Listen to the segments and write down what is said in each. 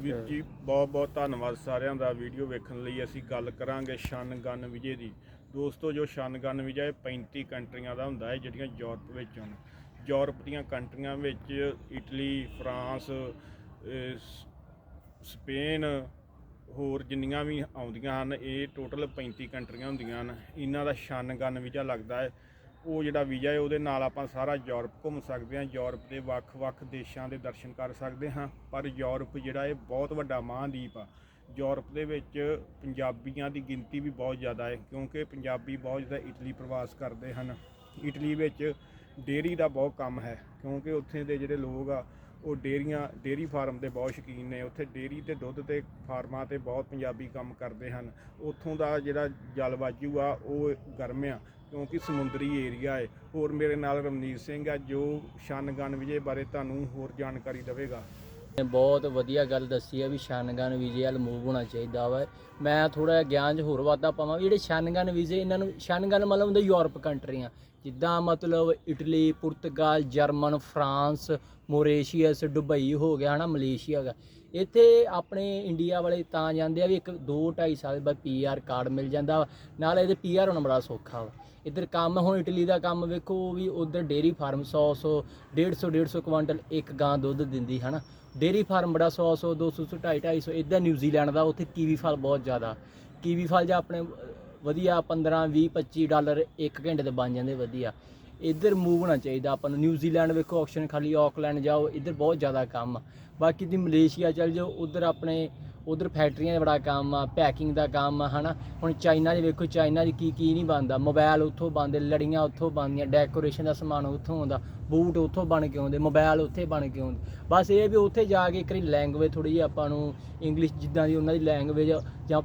ਵੀਰ ਜੀ, ਬਹੁਤ ਬਹੁਤ ਧੰਨਵਾਦ ਸਾਰਿਆਂ ਦਾ ਵੀਡੀਓ ਵੇਖਣ ਲਈ। ਅਸੀਂ ਗੱਲ ਕਰਾਂਗੇ ਸ਼ਨਗਨ ਵਿਜੇ ਦੀ। ਦੋਸਤੋ, ਜੋ ਸ਼ਨਗਨ ਵਿਜਾ ਇਹ 35 ਕੰਟਰੀਆਂ ਦਾ ਹੁੰਦਾ ਹੈ, ਜਿਹੜੀਆਂ ਯੂਰਪ ਵਿੱਚ ਹਨ। ਯੂਰਪ ਦੀਆਂ ਕੰਟਰੀਆਂ ਵਿੱਚ ਇਟਲੀ, ਫਰਾਂਸ ਸਪੇਨ ਹੋਰ ਜਿੰਨੀਆਂ ਵੀ ਆਉਂਦੀਆਂ ਹਨ, ਇਹ ਟੋਟਲ 35 ਕੰਟਰੀਆਂ ਹੁੰਦੀਆਂ ਹਨ। ਇਹਨਾਂ ਦਾ ਸ਼ਨਗਨ ਵੀਜ਼ਾ ਲੱਗਦਾ ਹੈ। ਉਹ ਜਿਹੜਾ ਵੀਜ਼ਾ ਹੈ, ਉਹਦੇ ਨਾਲ ਆਪਾਂ ਸਾਰਾ ਯੂਰਪ ਘੁੰਮ ਸਕਦੇ ਹਾਂ, ਯੂਰਪ ਦੇ ਵੱਖ-ਵੱਖ ਦੇਸ਼ਾਂ ਦੇ ਦਰਸ਼ਨ ਕਰ ਸਕਦੇ ਹਾਂ। ਪਰ ਯੂਰਪ ਜਿਹੜਾ ਇਹ ਬਹੁਤ ਵੱਡਾ ਮਹਾਂਦੀਪ ਆ। ਯੂਰਪ ਦੇ ਵਿੱਚ ਪੰਜਾਬੀਆਂ ਦੀ ਗਿਣਤੀ ਵੀ ਬਹੁਤ ਜ਼ਿਆਦਾ ਹੈ, ਕਿਉਂਕਿ ਪੰਜਾਬੀ ਬਹੁਤ ਜ਼ਿਆਦਾ ਇਟਲੀ ਪ੍ਰਵਾਸ ਕਰਦੇ ਹਨ। ਇਟਲੀ ਵਿੱਚ ਡੇਅਰੀ ਦਾ ਬਹੁਤ ਕੰਮ ਹੈ, ਕਿਉਂਕਿ ਉੱਥੇ ਦੇ ਜਿਹੜੇ ਲੋਕ ਆ ਉਹ ਡੇਅਰੀਆਂ ਡੇਅਰੀ ਫਾਰਮ ਦੇ ਬਹੁਤ ਸ਼ੌਕੀਨ ਨੇ। ਉੱਥੇ ਡੇਅਰੀ ਤੇ ਦੁੱਧ ਤੇ ਫਾਰਮਾਂ ਤੇ ਬਹੁਤ ਪੰਜਾਬੀ ਕੰਮ ਕਰਦੇ ਹਨ। ਉੱਥੋਂ ਦਾ ਜਿਹੜਾ ਜਲਵਾਯੂ ਆ, ਉਹ ਗਰਮ ਆ, ਕਿਉਂਕਿ ਸਮੁੰਦਰੀ ਏਰੀਆ ਹੈ ਹੋਰ ਮੇਰੇ ਨਾਲ ਰਮਨੀਤ ਸਿੰਘ ਆ, ਜੋ ਸ਼ਨਗਨ ਵਿਜੇ ਬਾਰੇ ਤੁਹਾਨੂੰ ਹੋਰ ਜਾਣਕਾਰੀ ਦੇਵੇਗਾ। ਬਹੁਤ ਵਧੀਆ ਗੱਲ ਦੱਸੀ ਹੈ ਵੀ ਸ਼ਨਗਨ ਵੀਜ਼ੇ ਵੱਲ ਮੂਵ ਹੋਣਾ ਚਾਹੀਦਾ ਵਾ। ਮੈਂ ਥੋੜਾ ਗਿਆਨ 'ਚ ਹੋਰ ਵਾਧਾ ਪਾਵਾਂ ਵੀ ਜਿਹੜੇ ਸ਼ਨਗਨ ਵੀਜ਼ੇ, ਇਹਨਾਂ ਨੂੰ ਸ਼ਨਗਨ ਮਤਲਬ ਹੁੰਦਾ ਯੂਰਪ ਕੰਟਰੀਆਂ ਜਿੱਦਾਂ ਮਤਲਬ ਇਟਲੀ, ਪੁਰਤਗਾਲ, ਜਰਮਨ, ਫਰਾਂਸ, ਮੋਰੇਸ਼ੀਅਸ ਦੁਬਈ ਹੋ ਗਿਆ ਹਨਾ, ਮਲੇਸ਼ੀਆ ਹੈਗਾ ਇੱਥੇ ਆਪਣੇ ਇੰਡੀਆ ਵਾਲੇ ਤਾਂ ਜਾਂਦੇ ਆ ਵੀ ਇੱਕ 2 2.5 ਸਾਲ ਬਾਅਦ ਪੀਆਰ ਕਾਰਡ ਮਿਲ ਜਾਂਦਾ ਵਾ। ਨਾਲ ਇਹਦੇ ਪੀਆਰ ਹੋਣਾ ਬੜਾ ਸੌਖਾ ਵਾ। ਇੱਧਰ ਕੰਮ, ਹੁਣ ਇਟਲੀ ਦਾ ਕੰਮ ਵੇਖੋ ਵੀ ਉਧਰ ਡੇਰੀ ਫਾਰਮ 100 100 150 150 ਕੁਆਂਟਲ ਇੱਕ ਗਾਂ ਦੁੱਧ ਦਿੰਦੀ, ਹਨਾ। ਡੇਰੀ ਫਾਰਮ ਬੜਾ 100 100 200 250 250 ਇੱਧਰ ਨਿਊਜ਼ੀਲੈਂਡ ਦਾ ਉੱਥੇ ਕੀਵੀ ਫਲ ਬਹੁਤ ਜ਼ਿਆਦਾ। ਕੀਵੀ ਫਲ ਜਾਂ ਆਪਣੇ ਵਧੀਆ 15 20 25 ਡਾਲਰ ਇੱਕ ਘੰਟੇ ਦੇ ਬਣ ਜਾਂਦੇ ਵਧੀਆ। ਇੱਧਰ ਮੂਵ ਹੋਣਾ ਚਾਹੀਦਾ। ਆਪਾਂ ਨੂੰ ਨਿਊਜ਼ੀਲੈਂਡ ਵੇਖੋ ਆਪਸ਼ਨ ਖਾਲੀ ਆਕਲੈਂਡ ਜਾਓ, ਇੱਧਰ ਬਹੁਤ ਜ਼ਿਆਦਾ ਕੰਮ ਆ। ਬਾਕੀ ਦੀ ਮਲੇਸ਼ੀਆ ਚੱਲ ਜਾਓ, ਉਧਰ ਆਪਣੇ, ਉਧਰ ਫੈਕਟਰੀਆਂ ਦਾ ਬੜਾ ਕੰਮ ਆ ਪੈਕਿੰਗ ਦਾ ਕੰਮ ਆ, ਹਨਾ। ਹੁਣ ਚਾਈਨਾ 'ਚ ਵੇਖੋ ਚਾਈਨਾ 'ਚ ਕੀ ਕੀ ਨਹੀਂ ਬਣਦਾ। ਮੋਬਾਈਲ ਉੱਥੋਂ ਬਣਦੇ, ਲੜੀਆਂ ਉੱਥੋਂ ਬਣਦੀਆਂ ਡੈਕੋਰੇਸ਼ਨ ਦਾ ਸਮਾਨ ਉੱਥੋਂ ਆਉਂਦਾ ਬੂਟ ਉੱਥੋਂ ਬਣ ਕੇ ਆਉਂਦੇ ਮੋਬਾਈਲ ਉੱਥੇ ਬਣ ਕੇ ਆਉਂਦੇ। ਬਸ ਇਹ ਵੀ ਉੱਥੇ ਜਾ ਕੇ ਇੱਕ ਲੈਂਗੁਏਜ ਥੋੜੀ ਜਿਹੀ ਆਪਾਂ ਨੂੰ ਇੰਗਲਿਸ਼ ਜਿੱਦਾਂ ਦੀ ਉਹਨਾਂ ਦੀ ਲੈਂਗੁਏਜ ਜਾਂ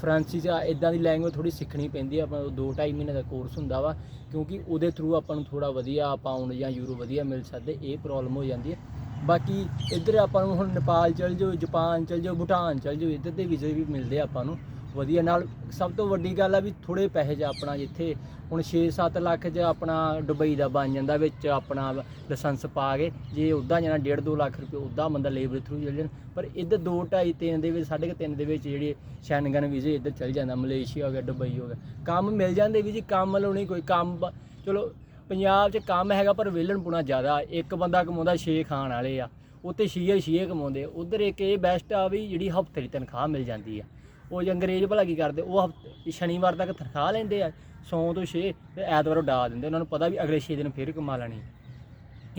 ਫਰਾਂਸੀਸੀ ਆ ਇਦਾਂ ਦੀ ਲੈਂਗੁਏਜ ਥੋੜੀ ਸਿੱਖਣੀ ਪੈਂਦੀ ਆ, ਆਪਾਂ ਨੂੰ ਦੋ 2.5 ਮਹੀਨੇ ਦਾ ਕੋਰਸ ਹੁੰਦਾ ਵਾ, ਕਿਉਂਕਿ ਉਹਦੇ ਥਰੂ ਆਪਾਂ ਨੂੰ ਥੋੜਾ ਵਧੀਆ ਪਾਉਂਡ ਜਾਂ ਯੂਰੋ ਵਧੀਆ ਮਿਲ ਸਕਦੇ, ਇਹ ਪ੍ਰੋਬਲਮ ਹੋ ਜਾਂਦੀ ਹੈ ਬਾਕੀ ਇੱਧਰ ਆਪਾਂ ਨੂੰ ਹੁਣ ਨੇਪਾਲ ਚਲ ਜਾਓ, ਜਾਪਾਨ ਚਲ ਜਾਓ, ਭੂਟਾਨ ਚਲ ਜਾਓ, ਇੱਧਰ ਦੇ ਵੀਜ਼ੇ ਵੀ ਮਿਲਦੇ ਆ ਆਪਾਂ ਨੂੰ। ਵਧੀਆ। ਨਾਲ ਸਭ ਤੋਂ ਵੱਡੀ ਗੱਲ ਆ ਵੀ ਥੋੜੇ ਪੈਸੇ 'ਚ ਆਪਣਾ ਜਿੱਥੇ ਹੁਣ 6-7 ਲੱਖ 'ਚ ਆਪਣਾ ਦੁਬਈ ਦਾ ਬਣ ਜਾਂਦਾ, ਵਿੱਚ ਆਪਣਾ ਲਾਇਸੈਂਸ ਪਾ ਕੇ ਜੇ ਉੱਦਾਂ ਜਾਣਾ 1.5-2 ਲੱਖ ਰੁਪਏ ਉੱਦਾਂ ਬੰਦਾ ਲੇਬਰ ਥਰੂ ਚੱਲ ਜਾਣ ਪਰ ਇੱਧਰ 2 2.5 3 ਦੇ ਵਿੱਚ 3.5 ਦੇ ਵਿੱਚ ਜਿਹੜੇ ਸ਼ੈਨਗਨ ਵੀਜ਼ੇ ਇੱਧਰ ਚੱਲ ਜਾਂਦਾ, ਮਲੇਸ਼ੀਆ ਹੋ ਗਿਆ, ਦੁਬਈ ਹੋ ਗਿਆ। ਕੰਮ ਮਿਲ ਜਾਂਦੇ ਵੀ ਜੀ, ਕੰਮ ਵੱਲੋਂ ਨਹੀਂ ਕੋਈ ਕੰਮ ਚਲੋ ਪੰਜਾਬ 'ਚ ਕੰਮ ਹੈਗਾ ਪਰ ਵੇਲਣ ਪੁਣਾ ਜ਼ਿਆਦਾ। ਇੱਕ ਬੰਦਾ ਕਮਾਉਂਦਾ 6 ਖਾਣ ਵਾਲੇ ਆ, ਉੱਥੇ ਛੇ ਛੇ ਕਮਾਉਂਦੇ ਉਧਰ ਇੱਕ ਇਹ ਬੈਸਟ ਆ ਵੀ ਜਿਹੜੀ ਹਫ਼ਤੇ ਦੀ ਤਨਖਾਹ ਮਿਲ ਜਾਂਦੀ ਆ। ਉਹ ਜੇ ਅੰਗਰੇਜ਼ ਭਲਾ ਕੀ ਕਰਦੇ, ਉਹ ਹਫ਼ਤੇ ਸ਼ਨੀਵਾਰ ਤੱਕ ਤਨਖਾਹ ਲੈਂਦੇ ਆ ਸੌ ਤੋਂ 6 ਤੇ ਐਤਵਾਰ ਉਡਾ ਦਿੰਦੇ, ਉਹਨਾਂ ਨੂੰ ਪਤਾ ਵੀ ਅਗਲੇ 6 ਦਿਨ ਫਿਰ ਕਮਾ ਲੈਣੀ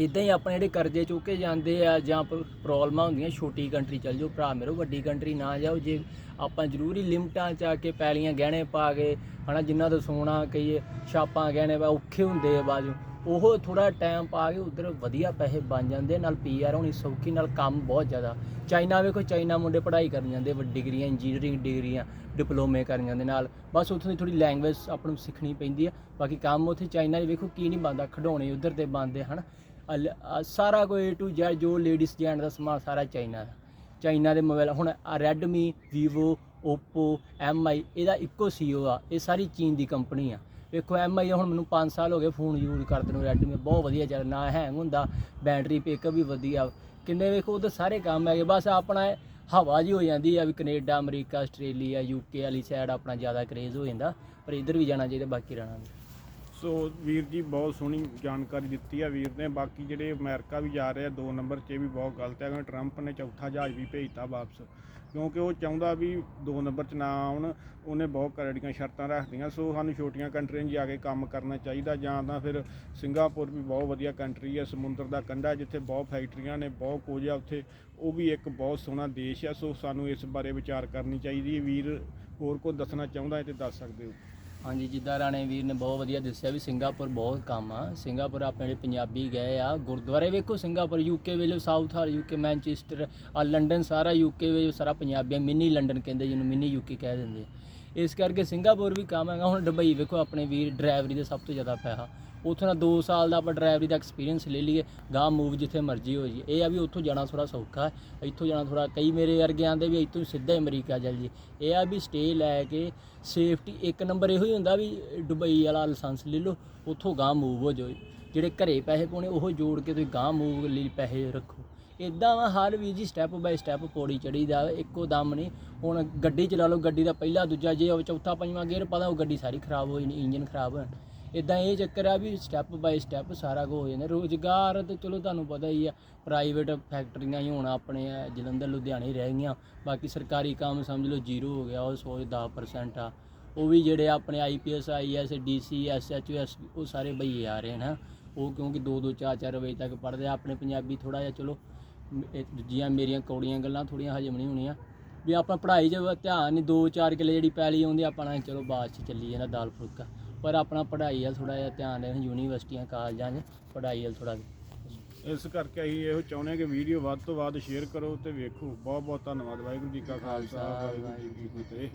ਇਦਾਂ ਹੀ ਆਪਣੇ ਜਿਹੜੇ ਕਰਜ਼ੇ ਚੁੱਕੇ ਜਾਂਦੇ ਆ, ਜਾਂ ਪ੍ਰੋਬਲਮਾਂ ਹੁੰਦੀਆਂ, ਛੋਟੀ ਕੰਟਰੀ ਚੱਲ ਜਾਓ, ਭਰਾ ਮੇਰੋ ਵੱਡੀ ਕੰਟਰੀ ਨਾ ਜਾਓ, ਜੇ ਆਪਾਂ ਜ਼ਰੂਰੀ ਲਿਮਟਾਂ ਚ ਆ ਕੇ ਪੈਲੀਆਂ ਗਹਿਣੇ ਪਾ ਕੇ, ਹਨਾ ਜਿਨ੍ਹਾਂ ਤੋਂ ਸੋਨਾ ਕਈ ਛਾਪਾਂ, ਗਹਿਣੇ ਪਾ ਔਖੇ ਹੁੰਦੇ ਆ ਬਾਜੂ ਉਹ ਥੋੜਾ ਟਾਈਮ ਪਾ ਕੇ ਉਧਰ ਵਧੀਆ ਪੈਸੇ ਬਣ ਜਾਂਦੇ, ਨਾਲ ਪੀਆਰ ਹੋਣੀ ਸੌਖੀ, ਨਾਲ ਕੰਮ ਬਹੁਤ ਜ਼ਿਆਦਾ। ਚਾਈਨਾ ਵੇਖੋ, ਚਾਈਨਾ ਮੁੰਡੇ ਪੜ੍ਹਾਈ ਕਰਨ ਜਾਂਦੇ, ਵੱਡੀ ਡਿਗਰੀਆਂ ਇੰਜੀਨੀਅਰਿੰਗ ਡਿਗਰੀਆਂ ਡਿਪਲੋਮੇ ਕਰਨ ਜਾਂਦੇ ਨਾਲ। ਬਸ ਉੱਥੋਂ ਦੀ ਥੋੜੀ ਲੈਂਗੁਏਜ ਆਪਾਂ ਨੂੰ ਸਿੱਖਣੀ ਪੈਂਦੀ ਆ। ਬਾਕੀ ਕੰਮ ਉੱਥੇ ਚਾਈਨਾ 'ਚ ਵੇਖੋ ਕੀ ਨਹੀਂ ਬਣਦਾ, ਖਿਡੌਣੇ ਉਧਰ ਤੇ ਬਣਦੇ ਹਨ। ਅਲ- ਆ ਸਾਰਾ ਕੋਈ ਟੂ ਜ਼ੈਡ ਜੋ ਲੇਡੀਜ਼ ਜੈਂਟ ਦਾ ਸਮਾਨ ਸਾਰਾ ਚਾਈਨਾ ਦਾ। ਚਾਈਨਾ ਦੇ ਮੋਬਾਈਲ ਹੁਣ ਰੈਡਮੀ ਵੀਵੋ ਓਪੋ ਐਮਆਈ ਇਹਦਾ ਇੱਕੋ ਸੀਓ ਆ। ਇਹ ਸਾਰੀ ਚੀਨ ਦੀ ਕੰਪਨੀ ਆ। ਵੇਖੋ ਐਮਆਈ ਹੁਣ ਮੈਨੂੰ 5 ਸਾਲ ਹੋ ਗਏ ਫੋਨ ਯੂਜ਼ ਕਰਦੇ ਨੂੰ ਰੈਡਮੀ ਬਹੁਤ ਵਧੀਆ ਚੱਲ, ਨਾ ਹੈਂਗ ਹੁੰਦਾ ਬੈਟਰੀ ਪਿਕਅਪ ਵੀ ਵਧੀਆ। ਕਿੰਨੇ ਵੇਖੋ ਉਹਦੇ ਸਾਰੇ ਕੰਮ ਹੈਗੇ, ਬਸ ਆਪਣਾ ਹਵਾ ਜੀ ਹੋ ਜਾਂਦੀ ਆ ਵੀ ਕੈਨੇਡਾ, ਅਮਰੀਕਾ, ਆਸਟ੍ਰੇਲੀਆ ਯੂਕੇ ਵਾਲੀ ਸਾਈਡ ਆਪਣਾ ਜ਼ਿਆਦਾ ਕਰੇਜ਼ ਹੋ ਜਾਂਦਾ, ਪਰ ਇੱਧਰ ਵੀ ਜਾਣਾ ਚਾਹੀਦਾ, ਬਾਕੀ ਰਹਿਣਾ ਸੋ ਵੀਰ ਜੀ ਬਹੁਤ ਸੋਹਣੀ ਜਾਣਕਾਰੀ ਦਿੱਤੀ ਆ ਵੀਰ ਨੇ। ਬਾਕੀ ਜਿਹੜੇ ਅਮਰੀਕਾ ਵੀ ਜਾ ਰਹੇ ਆ, ਦੋ ਨੰਬਰ 'ਚ ਇਹ ਵੀ ਬਹੁਤ ਗਲਤ ਹੈ ਕਿਉਂਕਿ ਟਰੰਪ ਨੇ ਚੌਥਾ ਜਹਾਜ਼ ਵੀ ਭੇਜਤਾ ਵਾਪਸ। ਕਿਉਂਕਿ ਉਹ ਚਾਹੁੰਦਾ ਵੀ ਦੋ ਨੰਬਰ 'ਚ ਨਾ ਆਉਣ, ਉਹਨੇ ਬਹੁਤ ਕਰੜੀਆਂ ਸ਼ਰਤਾਂ ਰੱਖਦੀਆਂ ਸੋ ਸਾਨੂੰ ਛੋਟੀਆਂ ਕੰਟਰੀਆਂ 'ਚ ਜਾ ਕੇ ਕੰਮ ਕਰਨਾ ਚਾਹੀਦਾ, ਜਾਂ ਤਾਂ ਫਿਰ ਸਿੰਗਾਪੁਰ ਵੀ ਬਹੁਤ ਵਧੀਆ ਕੰਟਰੀ ਹੈ ਸਮੁੰਦਰ ਦਾ ਕੰਢਾ ਜਿੱਥੇ ਬਹੁਤ ਫੈਕਟਰੀਆਂ ਨੇ, ਬਹੁਤ ਕੁਝ ਆ ਉੱਥੇ। ਉਹ ਵੀ ਇੱਕ ਬਹੁਤ ਸੋਹਣਾ ਦੇਸ਼ ਆ, ਸੋ ਸਾਨੂੰ ਇਸ ਬਾਰੇ ਵਿਚਾਰ ਕਰਨੀ ਚਾਹੀਦੀ ਹੈ। ਵੀਰ ਹੋਰ ਕੋਈ ਦੱਸਣਾ ਚਾਹੁੰਦਾ ਹੈ ਤੇ ਦੱਸ ਸਕਦੇ ਹੋ। ਹਾਂਜੀ, ਜਿੱਦਾਂ ਰਾਣੇ ਵੀਰ ਨੇ ਬਹੁਤ ਵਧੀਆ ਦੱਸਿਆ ਵੀ ਸਿੰਗਾਪੁਰ ਬਹੁਤ ਕੰਮ ਆ। ਸਿੰਗਾਪੁਰ ਆਪਣੇ ਜਿਹੜੇ ਪੰਜਾਬੀ ਗਏ ਆ, ਗੁਰਦੁਆਰੇ ਵੇਖੋ ਸਿੰਗਾਪੁਰ ਯੂਕੇ ਵੇਲੇ ਸਾਊਥ ਹਾਲ ਯੂਕੇ ਮੈਨਚੈਸਟਰ, ਆ ਲੰਡਨ ਸਾਰਾ ਯੂਕੇ ਵਿੱਚ ਸਾਰਾ ਪੰਜਾਬੀ ਮਿੰਨੀ ਲੰਡਨ ਕਹਿੰਦੇ ਜਿਹਨੂੰ ਮਿੰਨੀ ਯੂਕੇ ਕਹਿ ਦਿੰਦੇ ਇਸ ਕਰਕੇ ਸਿੰਗਾਪੁਰ ਵੀ ਕੰਮ ਹੈਗਾ। ਹੁਣ ਦੁਬਈ ਵੇਖੋ ਆਪਣੇ ਵੀਰ, ਡਰਾਈਵਰੀ ਦਾ ਸਭ ਤੋਂ ਜ਼ਿਆਦਾ ਪੈਸਾ। ਉੱਥੋਂ ਦਾ 2 ਸਾਲ ਦਾ ਆਪਾਂ ਡਰਾਈਵਰੀ ਦਾ ਐਕਸਪੀਰੀਅੰਸ ਲੈ ਲਈਏ, ਗਾਹ ਮੂਵ ਜਿੱਥੇ ਮਰਜ਼ੀ ਹੋ ਜੀ ਇਹ ਆ ਵੀ ਉੱਥੋਂ ਜਾਣਾ ਥੋੜਾ ਸੌਖਾ ਹੈ, ਇੱਥੋਂ ਜਾਣਾ ਥੋੜਾ ਕਈ ਮੇਰੇ ਵਰਗਿਆਂ ਦੇ ਵੀ ਇੱਥੋਂ ਸਿੱਧਾ ਹੀ ਅਮਰੀਕਾ ਚੱਲ ਜੀ ਇਹ ਆ ਵੀ ਸਟੇ ਲੈ ਕੇ ਸੇਫਟੀ ਇੱਕ ਨੰਬਰ ਇਹੋ ਹੀ ਹੁੰਦਾ ਵੀ ਦੁਬਈ ਵਾਲਾ ਲਾਇਸੈਂਸ ਲੈ ਲਓ, ਉੱਥੋਂ ਗਾਹ ਮੂਵ ਹੋ ਜਾਓ। ਜਿਹੜੇ ਘਰੇ ਪੈਸੇ ਪਾਉਣੇ, ਉਹ ਜੋੜ ਕੇ ਤੁਸੀਂ ਗਾਂ ਮੂਵ ਲਈ ਪੈਸੇ ਰੱਖੋ। ਇਦਾਂ ਵਾ ਹਰ ਵੀ ਜੀ ਸਟੈਪ ਬਾਈ ਸਟੈਪ ਪੌੜੀ ਚੜੀਦਾ ਦਾ ਇੱਕੋ ਦਮ ਨਹੀਂ। ਹੁਣ ਗੱਡੀ ਚਲਾ ਲਓ, ਗੱਡੀ ਦਾ ਪਹਿਲਾ, ਦੂਜਾ, ਜੇ ਉਹ ਚੌਥਾ, ਪੰਜਵਾਂ ਗੇਅਰ ਪਤਾ ਉਹ ਗੱਡੀ ਸਾਰੀ ਖਰਾਬ ਹੋ ਜਾਣੀ ਇੰਜਨ ਖਰਾਬ ਹੋ ਜਾਣਾ ਇਦਾਂ ਇਹ ਚੱਕਰ ਆ ਵੀ ਸਟੈਪ ਬਾਈ ਸਟੈਪ ਸਾਰਾ ਕੁਝ ਹੋ ਜਾਂਦਾ। ਰੋਜ਼ਗਾਰ ਤੇ ਚਲੋ ਤੁਹਾਨੂੰ ਪਤਾ ਹੀ ਆ ਪ੍ਰਾਈਵੇਟ ਫੈਕਟਰੀਆਂ ਹੀ ਹੁਣ ਆਪਣੇ ਆ, ਜਲੰਧਰ ਲੁਧਿਆਣੇ ਰਹਿ ਗਈਆਂ। ਬਾਕੀ ਸਰਕਾਰੀ ਕੰਮ ਸਮਝ ਲਓ ਜ਼ੀਰੋ ਹੋ ਗਿਆ ਉਹ ਸੋਚ 10% ਆ। ਉਹ ਵੀ ਜਿਹੜੇ ਆਪਣੇ ਆਈਪੀਐਸ ਆਈਐਸ ਡੀਸੀ ਐਸਐਚਓਐਸ ਉਹ ਸਾਰੇ ਬਈਏ ਆ ਰਹੇ ਨੇ। ਉਹ ਕਿਉਂਕਿ 2 2 4 4 ਵਜੇ ਤੱਕ ਪੜ੍ਹਦੇ ਆ। ਆਪਣੇ ਪੰਜਾਬੀ ਥੋੜਾ ਜਿਹਾ ਚਲੋ ਦੂਜੀਆਂ ਮੇਰੀਆਂ ਕੌੜੀਆਂ ਗੱਲਾਂ ਥੋੜੀਆਂ ਹਜਮ ਨਹੀਂ ਹੋਣੀਆਂ। ਵੀ ਆਪਾਂ ਪੜ੍ਹਾਈ 'ਚ ਧਿਆਨ ਨਹੀਂ 2 4 ਕਿੱਲੇ ਜਿਹੜੀ ਪੈਲੀ ਆਉਂਦੀ ਆਪਣਾ ਚਲੋ ਬਾਅਦ 'ਚ ਚੱਲੀ ਜਾਂਦਾ ਦਾਲ ਫੁਲਕਾ। ਪਰ ਆਪਣਾ ਪੜ੍ਹਾਈ ਵੱਲ ਥੋੜਾ ਜਿਹਾ ਧਿਆਨ ਦੇਣ, ਯੂਨੀਵਰਸਿਟੀਆਂ, ਕਾਲਜਾਂ 'ਚ ਪੜ੍ਹਾਈ ਵੱਲ ਥੋੜਾ ਇਸ ਕਰਕੇ ਅਸੀਂ ਇਹੋ ਚਾਹੁੰਦੇ ਹਾਂ ਕਿ ਵੀਡੀਓ ਵੱਧ ਤੋਂ ਵੱਧ ਸ਼ੇਅਰ ਕਰੋ ਤੇ ਵੇਖੋ। ਬਹੁਤ ਬਹੁਤ ਧੰਨਵਾਦ, ਵਾਹਿਗੁਰੂ ਜੀ ਕਾ ਖਾਲਸਾ, ਵਾਹਿਗੁਰੂ ਜੀ ਕੀ ਫਤਿਹ।